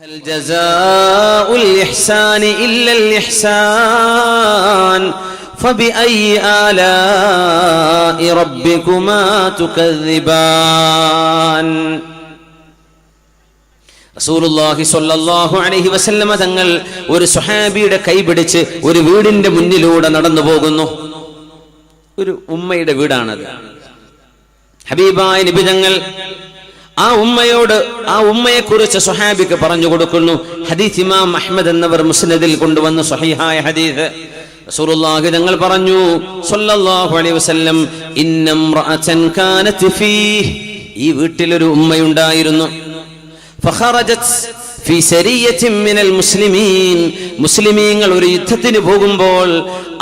هل جزاء الإحسان إلا الإحسان فبأي آلاء ربكما تكذبان റസൂലുള്ളാഹി സ്വല്ലല്ലാഹു അലൈഹി വസല്ലമ തങ്ങൾ ഒരു സുഹാബിയുടെ കൈ പിടിച്ച് ഒരു വീടിന്റെ മുന്നിലൂടെ നടന്നു പോകുന്നു ഒരു ഉമ്മയുടെ വീടാണത് ഹബീബായ നബി തങ്ങൾ ആ ഉമ്മയോട് ആ ഉമ്മയെ കുറിച്ച് സുഹാബിക്ക് പറഞ്ഞു കൊടുക്കുന്നു. ഹദീസ് ഇമാം അഹമ്മദ് എന്നവർ മുസ്നദിൽ കൊണ്ടുവന്ന സ്വഹീഹായ ഹദീസ്. റസൂലുള്ളാഹി തങ്ങൾ പറഞ്ഞു അലൈഹി വസല്ലം ഫീ ഈ വീട്ടിലൊരു ഉമ്മയുണ്ടായിരുന്നു. മുസ്ലിമീൻ മുസ്ലിമീങ്ങൾ ഒരു യുദ്ധത്തിന് പോകുമ്പോൾ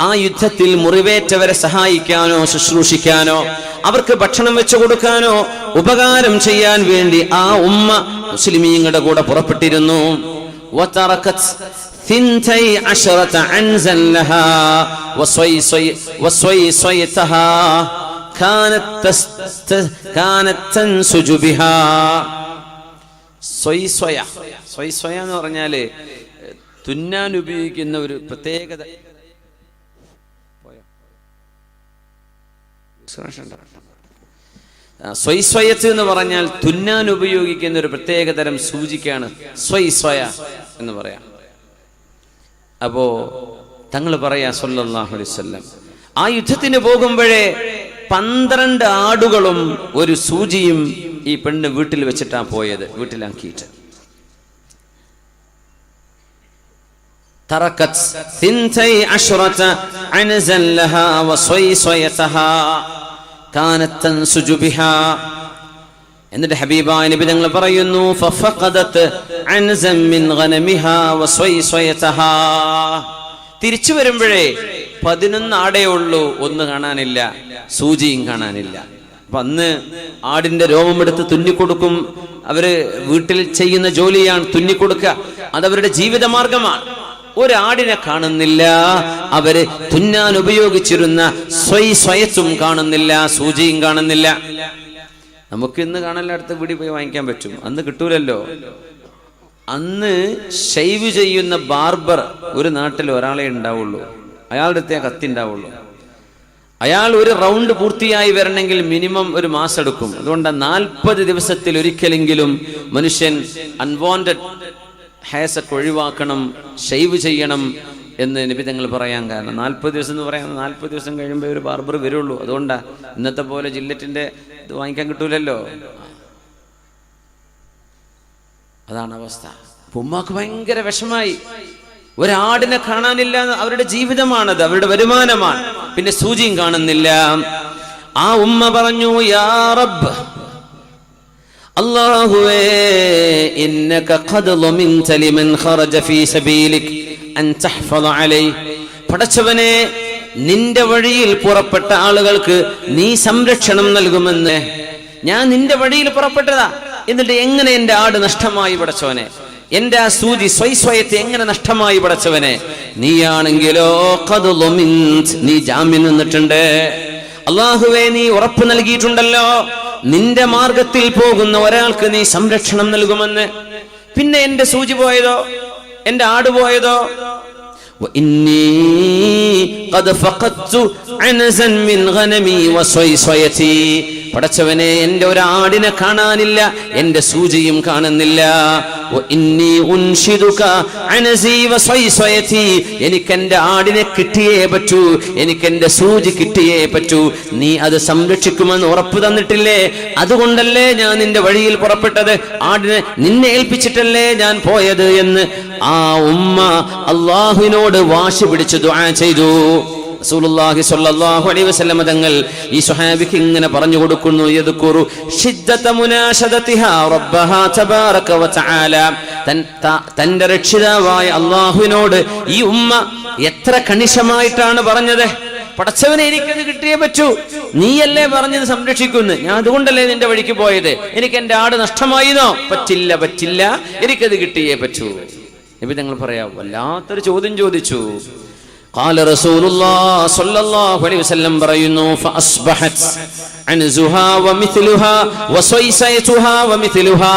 ആ യുദ്ധത്തിൽ മുറിവേറ്റവരെ സഹായിക്കാനോ ശുശ്രൂഷിക്കാനോ അവർക്ക് ഭക്ഷണം വെച്ചു കൊടുക്കാനോ ഉപകാരം ചെയ്യാൻ വേണ്ടി ആ ഉമ്മ മുസ്ലിമീങ്ങളുടെ കൂടെ പുറപ്പെട്ടിരുന്നു وتركت ثنتي عشرة عنزا لها وصيصي وصيصيتها كانت تس كانت تنسج بها സ്വൈസ്വയ സ്വൈസ്വയ എന്ന് പറഞ്ഞാൽ തുന്നാൻ ഉപയോഗിക്കുന്ന ഒരു പ്രത്യേകത. സ്വയസ്വയത്ത് എന്ന് പറഞ്ഞാൽ തുന്നാൻ ഉപയോഗിക്കുന്ന ഒരു പ്രത്യേക തരം സൂചിക്കാണ് സ്വൈസ്വയ എന്ന് പറയാം. അപ്പോ തങ്ങൾ പറയാ വസല്ലം ആ യുദ്ധത്തിന് പോകുമ്പോഴേ പന്ത്രണ്ട് ആടുകളും ഒരു സൂചിയും ഈ പെണ്ണ് വീട്ടിൽ വെച്ചിട്ടാ പോയത് വീട്ടിലാക്കിയിട്ട് تركت ثنتي عشرة عنزا لها وصيصيتها كانت تنسج بها എന്നിട്ട് ഹബീബായ നബി തങ്ങൾ പറയുന്നു ഫഫഖദത് അൻസൻ മിൻ ഗനമിഹാ വസ്വൈസ്വയതഹാ തിരിച്ചു വരുമ്പോഴേ പതിനൊന്ന് ആടേ ഉള്ളൂ ഒന്ന് കാണാനില്ല സൂചിയും കാണാനില്ല അപ്പൊ അന്ന് ആടിന്റെ രോമമെടുത്ത് തുന്നിക്കൊടുക്കും. അവർ വീട്ടിൽ ചെയ്യുന്ന ജോലിയാണ് തുന്നിക്കൊടുക്കുക. അതവരുടെ ജീവിതമാർഗമാണ്. ഒരാടിനെ കാണുന്നില്ല. അവർ തുന്നാൻ ഉപയോഗിച്ചിരുന്ന സ്വൈ സ്വയത്തും കാണുന്നില്ല സൂചിയും കാണുന്നില്ല. നമുക്ക് ഇന്ന് കാണാൻ അടുത്ത വീടി പോയി വാങ്ങിക്കാൻ പറ്റും. അന്ന് കിട്ടൂലല്ലോ. അന്ന് ഷെയ്വ് ചെയ്യുന്ന ബാർബർ ഒരു നാട്ടിൽ ഒരാളെ ഉണ്ടാവുള്ളൂ. അയാളുടെ അടുത്തേ കത്തി ഉണ്ടാവുള്ളൂ. അയാൾ ഒരു റൗണ്ട് പൂർത്തിയായി വരണമെങ്കിൽ മിനിമം ഒരു മാസം എടുക്കും. അതുകൊണ്ട് നാൽപ്പത് ദിവസത്തിൽ ഒരിക്കലെങ്കിലും മനുഷ്യൻ അൺവാണ്ടഡ് ഹേസൊക്കെ ഒഴിവാക്കണം ഷെയ്വ് ചെയ്യണം എന്ന് നിബിധങ്ങൾ പറയാൻ കാരണം. നാൽപ്പത് ദിവസം എന്ന് പറയാൻ നാൽപ്പത് ദിവസം കഴിയുമ്പോൾ ഒരു ബാർബർ വരുള്ളൂ. അതുകൊണ്ടാണ് ഇന്നത്തെ പോലെ ജില്ലറ്റിന്റെ ഇത് വാങ്ങിക്കാൻ കിട്ടൂലല്ലോ. അതാണ് അവസ്ഥ. ഉമ്മാക്ക് ഭയങ്കര വിഷമായി. ഒരാടിനെ കാണാനില്ല അവരുടെ ജീവിതമാണത് അവരുടെ വരുമാനമാണ്. പിന്നെ സൂചിയും കാണുന്നില്ല. ആ ഉമ്മ പറഞ്ഞു യാ റബ്ബ് ഇന്നക ഖദ് ഖറജ ഫീ അൻ തഹ്ഫദ അലൈ. പടച്ചവനെ നിന്റെ വഴിയിൽ പുറപ്പെട്ട ആളുകൾക്ക് നീ സംരക്ഷണം നൽകുമെന്ന്. ഞാൻ നിന്റെ വഴിയിൽ പുറപ്പെട്ടതാ. എന്നിട്ട് എങ്ങനെ എന്റെ ആട് നഷ്ടമായി പടച്ചവനെ? എന്റെ ആ സൂചി സ്വൈസ്വയത്തെ എങ്ങനെ നഷ്ടമായി പടച്ചവനെ? നീയാണെങ്കിലോ നീ ജാമ്യം നിന്നിട്ടുണ്ട്. അള്ളാഹുവെ നീ ഉറപ്പ് നൽകിയിട്ടുണ്ടല്ലോ. നിന്റെ മാർഗത്തിൽ പോകുന്ന ഒരാൾക്ക് നീ സംരക്ഷണം നൽകുമെന്ന്. പിന്നെ എന്റെ സൂചി പോയതോ? എന്റെ ആട് പോയതോ? ഇന്നീ പടച്ചവനെ എന്റെ ഒരാടിനെ കാണാനില്ല എന്റെ സൂചിയും കാണുന്നില്ല. എനിക്ക് എന്റെ ആടിനെ കിട്ടിയേ പറ്റൂ എനിക്ക് എന്റെ സൂചി കിട്ടിയേ പറ്റൂ. നീ അത് സംരക്ഷിക്കുമെന്ന് ഉറപ്പ് തന്നിട്ടില്ലേ? അതുകൊണ്ടല്ലേ ഞാൻ നിന്റെ വഴിയിൽ പുറപ്പെട്ടത്? ആടിനെ നിന്നെ ഏൽപ്പിച്ചിട്ടല്ലേ ഞാൻ പോയത് എന്ന് ആ ഉമ്മ അള്ളാഹുവിനോട് വാശി പിടിച്ചു ദുആ ചെയ്തു. റസൂലുള്ളാഹി അലൈഹി വസല്ലം തങ്ങൾ ഈ സ്വഹാബിക്ക് ഇങ്ങനെ പറഞ്ഞു കൊടുക്കുന്നു യദ്കുറു ഷിദ്ദത മുനാശദതിഹാ റബ്ബഹാ തബാരക തൻ തന്റെ രക്ഷിതാവായ അള്ളാഹുവിനോട് ഈ ഉമ്മ എത്ര കണിശമായിട്ടാണ് പറഞ്ഞത്? പടച്ചവനെ എനിക്കത് കിട്ടിയേ പറ്റൂ. നീയല്ലേ പറഞ്ഞത് സംരക്ഷിക്കുന്നു? ഞാൻ അതുകൊണ്ടല്ലേ നിന്റെ വഴിക്ക് പോയത്? എനിക്ക് എന്റെ ആട് നഷ്ടമായിന്നോ പറ്റില്ല പറ്റില്ല. എനിക്കത് കിട്ടിയേ പറ്റൂ. നബി നിങ്ങൾ പറയാം വല്ലാത്തൊരു ചോദ്യം ചോദിച്ചു. قال رسول الله صلى الله عليه وسلم പറയുന്നു فأصبحت عنزها ومثلها وصيصيتها ومثلها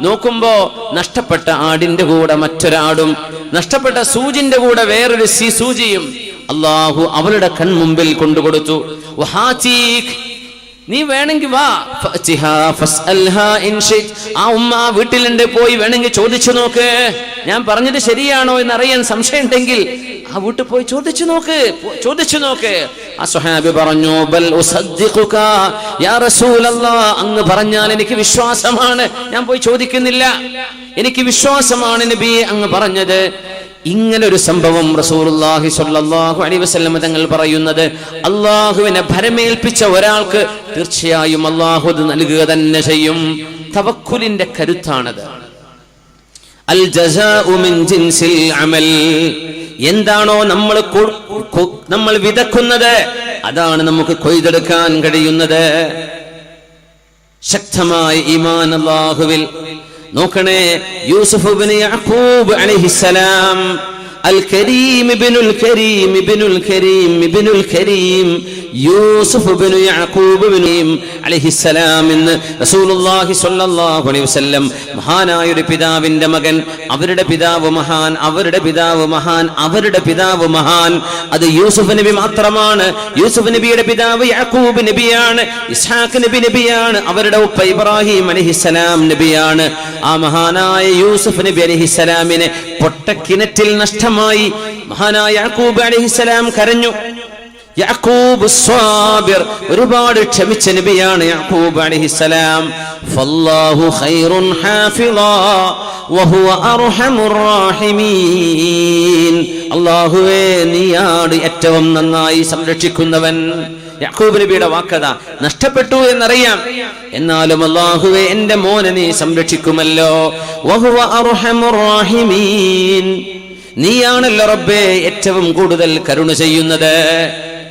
നോക്കുമ്പോ നഷ്ടപ്പെട്ട ആടിന്റെ കൂടെ മറ്റൊരാടും നഷ്ടപ്പെട്ട സൂചിന്റെ കൂടെ വേറൊരു സി സൂചിയും അള്ളാഹു അവളുടെ കൺമുമ്പിൽ കൊണ്ടുകൊടുത്തു വഹാചീഖ് നീ വേണമെങ്കിൽ വാ. ആ ഉമ്മ ആ വീട്ടിലുണ്ട് പോയി വേണമെങ്കിൽ ചോദിച്ചു നോക്ക്. ഞാൻ പറഞ്ഞത് ശരിയാണോ എന്ന് അറിയാൻ സംശയം ഉണ്ടെങ്കിൽ ആ വീട്ടിൽ പോയി ചോദിച്ചു നോക്ക്. ചോദിച്ചു നോക്ക്. ആ പറഞ്ഞു ബൽ യാ റസൂലല്ലാഹ് അങ്ങ് പറഞ്ഞാൽ എനിക്ക് വിശ്വാസമാണ്. ഞാൻ പോയി ചോദിക്കുന്നില്ല. എനിക്ക് വിശ്വാസമാണ് നബി അങ്ങ് പറഞ്ഞത്. ഇങ്ങനെ ഒരു സംഭവം റസൂലുള്ളാഹി സ്വല്ലല്ലാഹു അലൈഹി വസല്ലം തങ്ങൾ പറയുന്നത്. അള്ളാഹുവിനെ ഭരമേൽപ്പിച്ച ഒരാൾക്ക് തീർച്ചയായും അള്ളാഹു അത് നൽകുക തന്നെ ചെയ്യും. തവക്കുലിന്റെ കരുത്താണത്. അൽ മിൻ ജിൻസിൽ അമൽ. എന്താണോ നമ്മൾ നമ്മൾ വിതക്കുന്നത്. അതാണ് നമുക്ക് കൊയ്തെടുക്കാൻ കഴിയുന്നത്. ശക്തമായ ഈമാൻ അല്ലാഹുവിൽ നോക്കണേ യൂസുഫ് ഇബ്നു അലഹിസലാം അൽ കരീം ഇബ്നുൽ കരീം ഇബ്നുൽ കരീം ഇബ്നുൽ കരീം യൂസുഫ് ഇബ്നു യഅഖൂബ് ഇബ്നു എന്ന് റസൂലുള്ളാഹി സ്വല്ലല്ലാഹു അലൈഹി വസല്ലം മഹാനായ ഒരു പിതാവിന്റെ മകൻ അവരുടെ പിതാവ് മഹാൻ അവരുടെ പിതാവ് മഹാൻ അവരുടെ പിതാവ് മഹാൻ. അത് യൂസുഫ് നബി മാത്രമാണ്. യൂസുഫ് നബിയുടെ പിതാവ് യാക്കൂബ് നബിയാണ് ഇസ്ഹാഖ് നബി നബിയാണ് അവരുടെ ഉപ്പ ഇബ്രാഹിം അലൈഹിസ്സലാം നബിയാണ്. ആ മഹാനായ യൂസുഫ് നബി അലഹിസലാമിനെ പൊട്ടക്കിണറ്റിൽ നഷ്ടമായി മഹാനായ യാക്കൂബ് അലഹിസലാം കരഞ്ഞു. യാക്കൂബ് സ്വാബിർ ഒരുപാട് ക്ഷമിച്ച നബിയാണ് യാക്കൂബ് അലൈഹിസ്സലാം ഫല്ലാഹു ഖൈറുൻ ഹാഫിളാ വഹുവ അർഹമുർ റാഹിമീൻ. അല്ലാഹുവേ നീയാണ് ഏറ്റവും നന്നായി സംരക്ഷിക്കുന്നവൻ. യാക്കൂബ് നബിയുടെ വാക്കത നഷ്ടപ്പെട്ടു എന്നറിയാം. എന്നാലും അല്ലാഹുവേ എന്റെ മോനെ നീ സംരക്ഷിക്കുമല്ലോ. വഹുവ അർഹമുർ റാഹിമീൻ. നീയാണല്ലോ റബ്ബേ ഏറ്റവും കൂടുതൽ കരുണ ചെയ്യുന്നത്.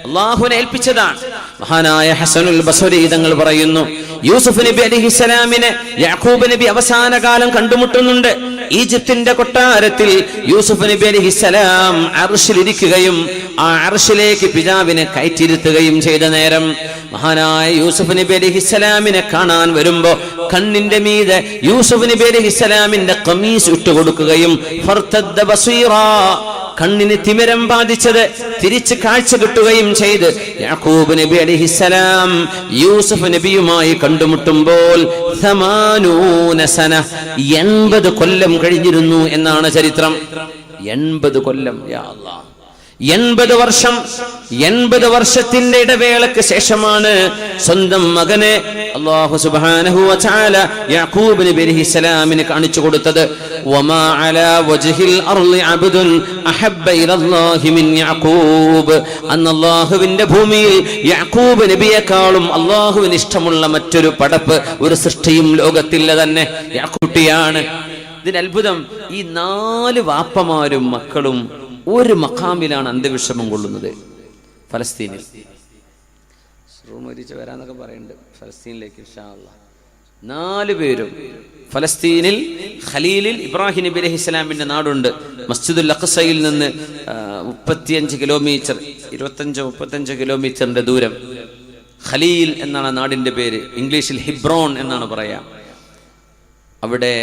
അള്ളാഹുവിനെ ഏൽപ്പിച്ചതാണ്. മഹാനായ ഹസനുൽ ബസരി തങ്ങൾ പറയുന്നു യൂസുഫ് നബി അലിഹിസലാമിനെ യാക്കൂബ് നബി അവസാന കാലം കണ്ടുമുട്ടുന്നുണ്ട്. ഈജിപ്തിന്റെ കൊട്ടാരത്തിൽ യൂസുഫ് നബി അലിഹിസലാം അർഷിലിരിക്കുകയും ആ അർഷിലേക്ക് പിതാവിനെ കയറ്റിരുത്തുകയും ചെയ്ത നേരം മഹാനായ യൂസുഫ് നബി അലിഹിസലാമിനെ കാണാൻ വരുമ്പോ കണ്ണിന്റെ മീതെ യൂസുഫ് നബി ഇസ്ലാമിന്റെ കമീസ് ഇട്ടുകൊടുക്കുകയും കണ്ണിന് തിമിരം ബാധിച്ചത് തിരിച്ച് കാഴ്ച കിട്ടുകയും ചെയ്ത് യാക്കൂബ് നബി അലിഹിസലാം യൂസുഫ് നബിയുമായി കണ്ടുമുട്ടുമ്പോൾ എൺപത് കൊല്ലം കഴിഞ്ഞിരുന്നു എന്നാണ് ചരിത്രം. എൺപത് കൊല്ലം യാ അല്ലാഹ്. എൺപത് വർഷം എൺപത് വർഷത്തിന്റെ ഇടവേളക്ക് ശേഷമാണ് സ്വന്തം മകനെ അള്ളാഹു സുബ്ഹാനഹു ബിരിഹിസലാമിന് കാണിച്ചു കൊടുത്തത്. വമാ അല വജ്ഹിൽ മിൻ ഭൂമിയിൽ നബിയേക്കാളും അള്ളാഹുവിന് ഇഷ്ടമുള്ള മറ്റൊരു പടപ്പ് ഒരു സൃഷ്ടിയും ലോകത്തില്ല തന്നെ. യാക്കൂട്ടിയാണ് ഇതിന് അത്ഭുതം ഈ നാല് വാപ്പമാരും മക്കളും ഒരു മഖാമിലാണ് അന്ത്യവിഷമം കൊള്ളുന്നത്. ഫലസ്തീനിൽ. റൂം ഒരിച്ച് വരാന്നൊക്കെ പറയുന്നുണ്ട് ഫലസ്തീനിലേക്ക്. നാല് പേരും ഫലസ്തീനിൽ ഖലീലിൽ ഇബ്രാഹിം നബി അലൈഹി ഇസ്ലാമിന്റെ നാടുണ്ട്. മസ്ജിദുൽ അഖസയിൽ നിന്ന് മുപ്പത്തിയഞ്ച് കിലോമീറ്റർ ഇരുപത്തഞ്ചോ മുപ്പത്തഞ്ചോ കിലോമീറ്ററിന്റെ ദൂരം. ഖലീൽ എന്നാണ് നാടിന്റെ പേര്. ഇംഗ്ലീഷിൽ ഹിബ്രോൺ എന്നാണ് പറയാ. അവിടെ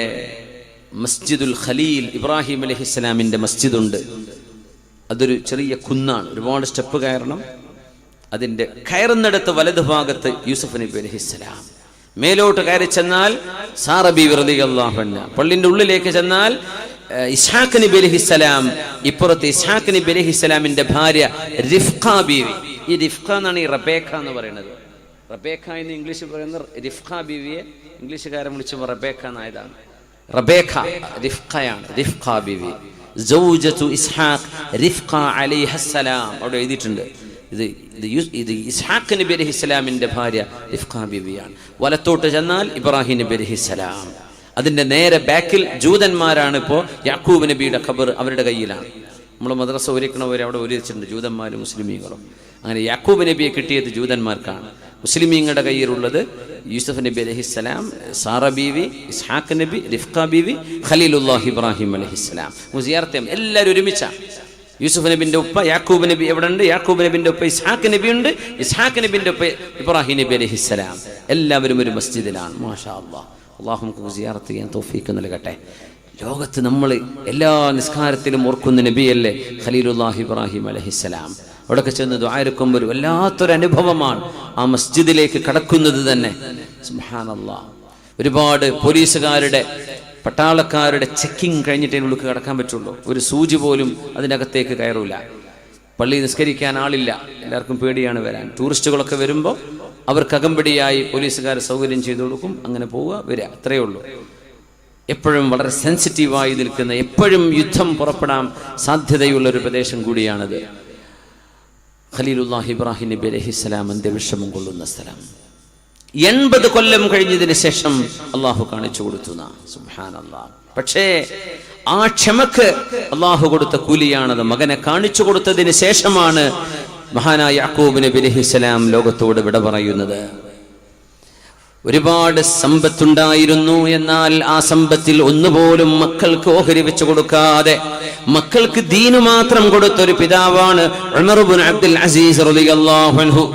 മസ്ജിദുൽ ഖലീൽ ഇബ്രാഹിം അലൈഹി ഇസ്ലാമിന്റെ മസ്ജിദുണ്ട്. അതൊരു ചെറിയ കുന്നാണ്. ഒരുപാട് സ്റ്റെപ്പ് കയറണം. അതിന്റെ കയറുന്നിടത്ത് വലതുഭാഗത്ത് യൂസഫ് നബി അലഹിസ്സലാം മേലോട്ട് കയറി ചെന്നാൽ സാറബി വെറുതെ അള്ളാഹുന്ന പള്ളിന്റെ ഉള്ളിലേക്ക് ചെന്നാൽ ഇഷാഖ് നബി അലഹിസ്സലാം ഇപ്പുറത്ത് ഇസ്ഹാഖ് നബി അലഹിസ്സലാമിന്റെ ഭാര്യ റിഫ്ഖ ബീവി. ഈ റിഫ്ഖ എന്നാണ് ഈ റബേഖ എന്ന് പറയുന്നത്. റബേഖ എന്ന് ഇംഗ്ലീഷിൽ പറയുന്ന റിഫ്ഖ ബീവിയെ ഇംഗ്ലീഷുകാരൻ വിളിച്ചപ്പോൾ റബേഖ എന്നായതാണ്. റബേഖ റിഫ്ഖയാണ് റിഫ്ഖ ബീവി. സൗജത്തു ഇസ്ഹാഖ് റിഫ്ഖ അലൈഹിസ്സലാം അവിടെ എഴുതിയിട്ടുണ്ട്. ഇത് ഇത് ഇത് ഇസ്ഹാഖ് നബി അലൈഹി ഇസ്ലാമിന്റെ ഭാര്യ റിഫ്ഖ ബിബിയാണ് വലത്തോട്ട് ചെന്നാൽ ഇബ്രാഹിം നബി അലൈഹി ഇസ്ലാം അതിന്റെ നേരെ ബാക്കിൽ ജൂതന്മാരാണ് ഇപ്പോൾ യാക്കൂബ് നബിയുടെ ഖബർ അവരുടെ കയ്യിലാണ്. നമ്മൾ മദ്രസ ഒരുക്കണവർ അവിടെ ഒരുച്ചിട്ടുണ്ട് ജൂതന്മാരും മുസ്ലിമീങ്ങളും. അങ്ങനെ യാക്കൂബ് നബിയെ കിട്ടിയത് ജൂതന്മാർക്കാണ്. മുസ്ലിമീങ്ങളുടെ കയ്യിലുള്ളത് യൂസഫ് നബി അലഹിസ്സലാം സാറ ബീവി ഇസ്ഹാഖ് നബി റിഫ്ക ബീവി ഖലീലുല്ലാഹ് ഇബ്രാഹിം അലഹിസ്സലാം മുസിയാർത്തേം എല്ലാവരും ഒരുമിച്ചാണ് യൂസുഫ് നബിന്റെ ഉപ്പ യാക്കൂബ് നബി എവിടെ ഉണ്ട് യാക്കൂബ് നബിന്റെ ഉപ്പ ഇസ്ഹാഖ് നബി ഉണ്ട്. ഇസ്ഹാഖ് നബിന്റെ ഉപ്പ ഇബ്രാഹിം നബി അലഹിസ്സലാം എല്ലാവരും ഒരു മസ്ജിദിലാണ്. മാഷാ അള്ളാഹ് അള്ളാഹു നമുക്ക് സിയാറത്ത് ചെയ്യാൻ തോഫീക്ക് നൽകട്ടെ. ലോകത്ത് നമ്മൾ എല്ലാ നിസ്കാരത്തിലും ഓർക്കുന്ന നബിയല്ലേ? ഖലീലുല്ലാഹി ഇബ്രാഹിം അലഹിസ്സലാം അവിടെയൊക്കെ ചെന്ന് ദ്വാരക്കുമ്പോൾ വല്ലാത്തൊരു അനുഭവമാണ്. ആ മസ്ജിദിലേക്ക് കടക്കുന്നത് തന്നെ. ഒരുപാട് പോലീസുകാരുടെ പട്ടാളക്കാരുടെ ചെക്കിംഗ് കഴിഞ്ഞിട്ടേ ഉള്ളിൽ കടക്കാൻ പറ്റുള്ളൂ. ഒരു സൂചി പോലും അതിനകത്തേക്ക് കയറൂല. പള്ളി നിസ്കരിക്കാൻ ആളില്ല. എല്ലാവർക്കും പേടിയാണ് വരാൻ. ടൂറിസ്റ്റുകളൊക്കെ വരുമ്പോൾ അവർക്ക് അകമ്പടിയായി പോലീസുകാർ സൗകര്യം ചെയ്തു കൊടുക്കും. അങ്ങനെ പോവുക വരിക. അത്രയേ ഉള്ളൂ. എപ്പോഴും വളരെ സെൻസിറ്റീവായി നിൽക്കുന്ന എപ്പോഴും യുദ്ധം പുറപ്പെടാൻ സാധ്യതയുള്ള ഒരു പ്രദേശം കൂടിയാണത്. ഖലീലുല്ലാഹി ഇബ്രാഹിം നബി അലഹിസ്സലാം അന്ത്യവിഷമം കൊള്ളുന്ന സ്ഥലം. എൺപത് കൊല്ലം കഴിഞ്ഞതിന് ശേഷം അള്ളാഹു കാണിച്ചു കൊടുത്തു പക്ഷേ ആ ക്ഷമക്ക് അള്ളാഹു കൊടുത്ത കൂലിയാണത്. മകനെ കാണിച്ചു കൊടുത്തതിന് ശേഷമാണ് മഹാനായ യാക്കൂബ് നബി അലഹിസ്സലാം ലോകത്തോട് വിട പറയുന്നത്. ഒരുപാട് സമ്പത്തുണ്ടായിരുന്നു. എന്നാൽ ആ സമ്പത്തിൽ ഒന്നുപോലും മക്കൾക്ക് ഓഹരി വെച്ചു കൊടുക്കാതെ മക്കൾക്ക് ദീനു മാത്രം കൊടുത്ത ഒരു പിതാവാണ് ഉമറുബുൻ അബ്ദുൽ അസീസ് റളിയല്ലാഹു അൻഹു.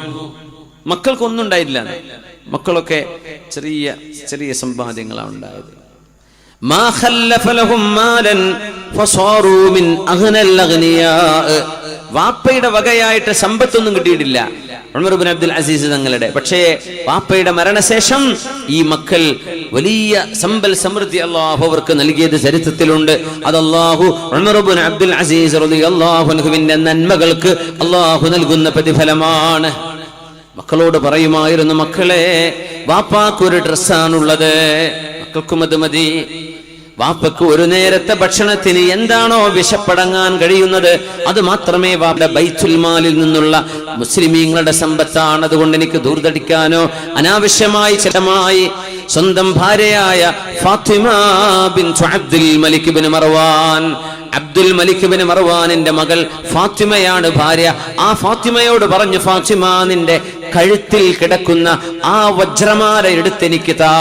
മക്കൾക്കൊന്നും ഉണ്ടായില്ല മക്കളൊക്കെ ചെറിയ ചെറിയ സമ്പാദ്യങ്ങളാണ് ഉണ്ടായത്. വാപ്പയുടെ വകയായിട്ട് സമ്പത്തൊന്നും കിട്ടിയിട്ടില്ല. ഉമർ ഇബ്നു അബ്ദുൽ അസീസ് തങ്ങളുടെ. പക്ഷേ പാപ്പയുടെ മരണശേഷം ഈ മക്കൾ വലിയ സമ്പൽ സമൃദ്ധി അള്ളാഹു അവർക്ക് നൽകിയത് ചരിത്രത്തിലുണ്ട്. അത് അള്ളാഹു ഉമർ ഇബ്നു അബ്ദുൽ അസീസ് അൻഹുവിന്റെ നന്മകൾക്ക് അള്ളാഹു നൽകുന്ന പ്രതിഫലമാണ്. മക്കളോട് പറയുമായിരുന്നു മക്കളെ വാപ്പാക്കൊരു ഡ്രസ്സാണുള്ളത്. മക്കൾക്കും അത് മതി. വാപ്പക്ക് ഒരു നേരത്തെ ഭക്ഷണത്തിന് എന്താണോ വിശപ്പടങ്ങാൻ കഴിയുന്നത് അത് മാത്രമേ വാപ്പയുടെ ബൈത്തുൽ മാലിൽ നിന്നുള്ള മുസ്ലിമീങ്ങളുടെ സമ്പത്താണ്. അതുകൊണ്ട് എനിക്ക് ദൂർതടിക്കാനോ അനാവശ്യമായി ചിലമായി സ്വന്തം ഭാര്യയായ Fatima bin Abdul Malik bin Marwan Abdul Malik bin മർവാനിന്റെ മകൾ ഫാത്തിമയാണ് ഭാര്യ. ആ ഫാത്തിമയോട് പറഞ്ഞു ഫാത്തിമ നിന്റെ കഴുത്തിൽ കിടക്കുന്ന ആ വജ്രമാല എടുത്തെനിക്ക് താ.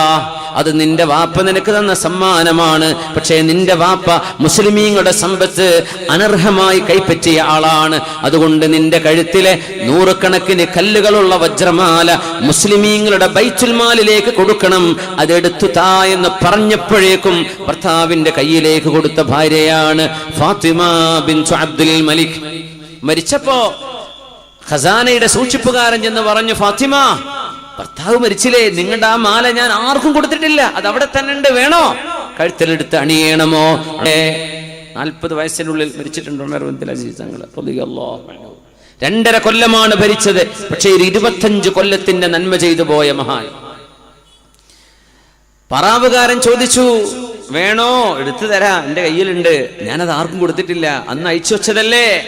അത് നിന്റെ വാപ്പ നിനക്ക് തന്ന സമ്മാനമാണ്. പക്ഷേ നിന്റെ വാപ്പ മുസ്ലിമീങ്ങളുടെ സമ്പത്ത് അനർഹമായി കൈപ്പറ്റിയ ആളാണ്. അതുകൊണ്ട് നിന്റെ കഴുത്തിലെ നൂറുകണക്കിന് കല്ലുകളുള്ള വജ്രമാല മുസ്ലിമീങ്ങളുടെ ബൈച്ചുൽമാലിലേക്ക് കൊടുക്കണം. അതെടുത്തു താ എന്ന് പറഞ്ഞപ്പോഴേക്കും ഭർത്താവിന്റെ കയ്യിലേക്ക് കൊടുത്ത ഭാര്യയാണ് ഫാത്തിമ ബിൻ അബ്ദുൽ മലിക്. മരിച്ചപ്പോ ഖസാനയുടെ സൂക്ഷിപ്പുകാരൻ ചെന്ന് പറഞ്ഞു ഫാത്തിമ ഭർത്താവ് മരിച്ചില്ലേ? നിങ്ങളുടെ ആ മാല ഞാൻ ആർക്കും കൊടുത്തിട്ടില്ല. അത് അവിടെ തന്നെ ഉണ്ട്. വേണോ? കഴുത്തിലെടുത്ത് അണിയണമോ? നാൽപ്പത് വയസ്സിനുള്ളിൽ മരിച്ചിട്ടുണ്ട്. രണ്ടര കൊല്ലമാണ് ഭരിച്ചത്. പക്ഷേ ഒരു ഇരുപത്തഞ്ച് കൊല്ലത്തിന്റെ നന്മ ചെയ്തു പോയ മഹാൻ. പറാവുകാരൻ ചോദിച്ചു വേണോ? എടുത്തു തരാ. എന്റെ കയ്യിലുണ്ട്. ഞാനത് ആർക്കും കൊടുത്തിട്ടില്ല. അന്ന് അയച്ചു വെച്ചതല്ലേ?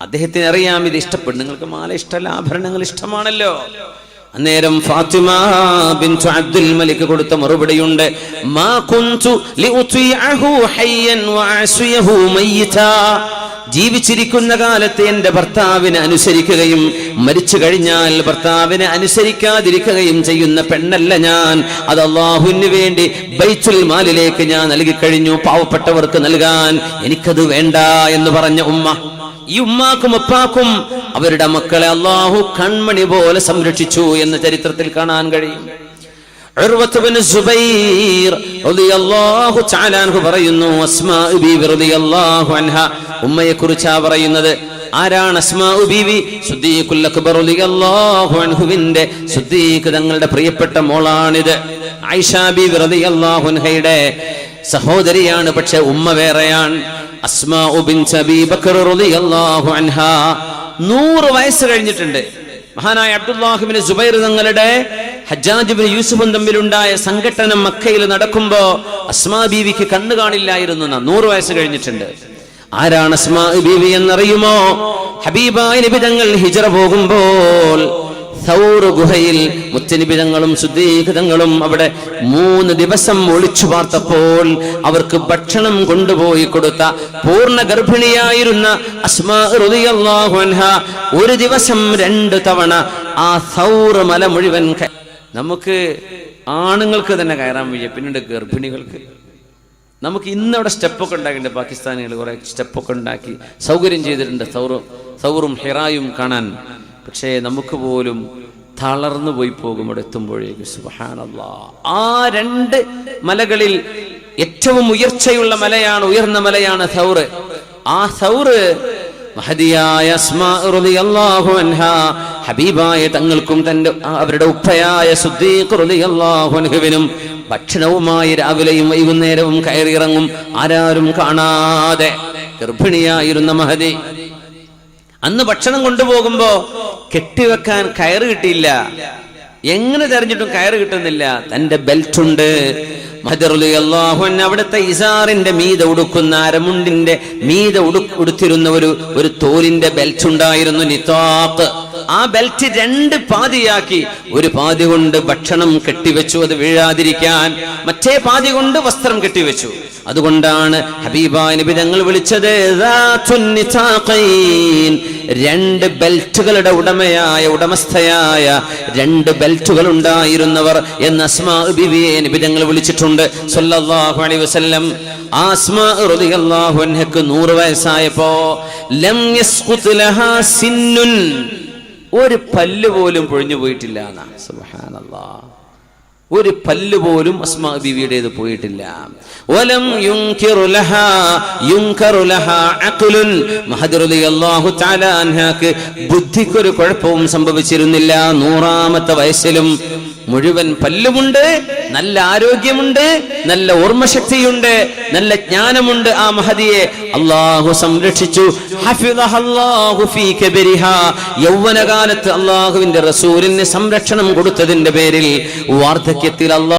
അദ്ദേഹത്തിന് അറിയാം ഇത് ഇഷ്ടപ്പെടും. നിങ്ങൾക്ക് മാല ഇഷ്ടമല്ല ആഭരണങ്ങൾ ഇഷ്ടമാണല്ലോ. അന്നേരം ഫാത്തിമ ബിൻതു അബ്ദുൽ മലിക് കൊടുത്ത മറുപടിയുണ്ട് മാ കുൻതു ഹയ്യൻ ജീവിച്ചിരിക്കുന്ന കാലത്ത് എന്റെ ഭർത്താവിനെ അനുസരിക്കുകയും മരിച്ചു കഴിഞ്ഞാൽ ഭർത്താവിനെ അനുസരിക്കാതിരിക്കുകയും ചെയ്യുന്ന പെണ്ണല്ല ഞാൻ. അത് അള്ളാഹുവിന് വേണ്ടി ബൈത്തുൽ മാലിലേക്ക് ഞാൻ നൽകിക്കഴിഞ്ഞു പാവപ്പെട്ടവർക്ക് നൽകാൻ എനിക്കത് വേണ്ട എന്ന് പറഞ്ഞ ഉമ്മ. ഈ ഉമ്മാക്കും ഉപ്പാക്കും അവരുടെ മക്കളെ അള്ളാഹു കൺമണി പോലെ സംരക്ഷിച്ചു എന്ന് ചരിത്രത്തിൽ കാണാൻ കഴിയും. പറയുന്നു ഉമ്മയെ കുറിച്ചാ പറയുന്നത് ആരാണ് അസ്മാഉ ബീവി? സുദ്ദീഖുൽ അക്ബർ റളിയല്ലാഹു അൻഹുവിന്റെ സുദ്ദീഖ് തങ്ങളുടെ പ്രിയപ്പെട്ട മോളാണിത്. ആയിഷ ബീവി റളിയല്ലാഹു അൻഹയുടെ സഹോദരിയാണ് പക്ഷെ ഉമ്മ വേറെയാണ്. നൂറ് വയസ്സ് കഴിഞ്ഞിട്ടുണ്ട്. മഹാനായ അബ്ദുല്ലാഹിബിന് സുബൈർ തങ്ങളുടെ ഹജ്ജാജിബിൻ യൂസുഫും തമ്മിലുണ്ടായ സംഘട്ടനം മക്കയിൽ നടക്കുമ്പോ അസ്മാ ബീവിക്ക് കണ്ണു കാണില്ലായിരുന്നു. നൂറ് വയസ്സ് കഴിഞ്ഞിട്ടുണ്ട്. ആരാണ് അസ്മാ ബീവി എന്നറിയുമോ? ഹബീബായ നിബിതങ്ങൾ ഹിജറ പോകുമ്പോൾ ഗുഹയിൽ മുത്തനിബിതങ്ങളും ശുദ്ധീകൃതങ്ങളും അവിടെ മൂന്ന് ദിവസം ഒളിച്ചു പാർത്തപ്പോൾ അവർക്ക് ഭക്ഷണം കൊണ്ടുപോയി കൊടുത്ത പൂർണ ഗർഭിണിയായിരുന്ന അസ്മാ റളിയല്ലാഹു അൻഹ ഒരു ദിവസം രണ്ട് തവണ ആ സൗർ മല മുഴുവൻ നമുക്ക് ആണുങ്ങൾക്ക് തന്നെ കയറാൻ വയ്യ. പിന്നീട് ഗർഭിണികൾക്ക്. നമുക്ക് ഇന്നവിടെ സ്റ്റെപ്പൊക്കെ ഉണ്ടാക്കിയിട്ടുണ്ട്. പാകിസ്ഥാനികൾ കുറെ സ്റ്റെപ്പൊക്കെ ഉണ്ടാക്കി സൗകര്യം ചെയ്തിട്ടുണ്ട്. സൗറും സൗറും ഹെറായും കാണാൻ. പക്ഷേ നമുക്ക് പോലും തളർന്നു പോയി പോകും അവിടെ എത്തുമ്പോഴേക്ക്. സുബഹാനല്ല. ആ രണ്ട് മലകളിൽ ഏറ്റവും ഉയർച്ചയുള്ള മലയാണ് ഉയർന്ന മലയാണ് സൗറ്. ആ സൗറ് ഹബീബായ തങ്ങൾക്കും തന്റെ അവരുടെ ഉപ്പയായ സുദ്ദീഖ് റളിയല്ലാഹു അൻഹുവിനും ഭക്ഷണവുമായി രാവിലെയും വൈകുന്നേരവും കയറിയിറങ്ങും. ആരാരും കാണാതെ ഗർഭിണിയായിരുന്ന മഹതി അന്ന് ഭക്ഷണം കൊണ്ടുപോകുമ്പോ കെട്ടിവെക്കാൻ കയറ് കിട്ടിയില്ല. എങ്ങനെ തെരഞ്ഞിട്ടും കയറ് കിട്ടുന്നില്ല. തന്റെ ബെൽറ്റ് ഉണ്ട് അവിടുത്തെ ഇസാറിന്റെ മീത ഉടുക്കുന്ന അരമുണ്ടിന്റെ മീത ഉടു ഉടുത്തിരുന്ന ഒരു ഒരു തോലിന്റെ ബെൽറ്റ് ഉണ്ടായിരുന്നു നിത്താക്ക് ആ ബെൽറ്റ് രണ്ട് പാതിയാക്കി. ഒരു പാതി കൊണ്ട് ഭക്ഷണം കെട്ടിവെച്ചു അത് വീഴാതിരിക്കാൻ. മറ്റേ പാതി കൊണ്ട് വസ്ത്രം കെട്ടിവെച്ചു. അതുകൊണ്ടാണ് ഹബീബ നബി തങ്ങൾ വിളിച്ചത് രണ്ട് ബെൽറ്റുകളുടെ ഉടമയായ ഉടമസ്ഥയായ രണ്ട് ബെൽറ്റുകൾ ഉണ്ടായിരുന്നവർ എന്ന് അസ്മാ ബിവിയെ നിബിതങ്ങൾ വിളിച്ചിട്ടുണ്ട്. സല്ലല്ലാഹു അലൈഹി വസല്ലം. ആസ്മാ റളിയല്ലാഹു അൻഹക്ക് 100 വയസ്സായപ്പോൾ ലം യസ്ഖുത് ലഹാ സിന്നുൻ. ഒരു പല്ല് പോലും പൊഴിഞ്ഞു പോയിട്ടില്ല എന്നാണ് ഒരു പല്ല് പോലും അസ്മാ ബീവിയുടേത് പോയിട്ടില്ല. വലം ബുദ്ധിക്കൊരു കുഴപ്പവും സംഭവിച്ചിരുന്നില്ല നൂറാമത്തെ വയസ്സിലും. മുഴുവൻ പല്ലുമുണ്ട് നല്ല ആരോഗ്യമുണ്ട് നല്ല ഓർമ്മശക്തിയുണ്ട് നല്ല ജ്ഞാനമുണ്ട് ആ മഹതിയെ. അള്ളാഹു സംരക്ഷിച്ചു. യൗവനകാലത്ത് അള്ളാഹുവിന്റെ റസൂലിന് സംരക്ഷണം കൊടുത്തതിന്റെ പേരിൽ വാർദ്ധക്യത്തിൽ അള്ളാഹു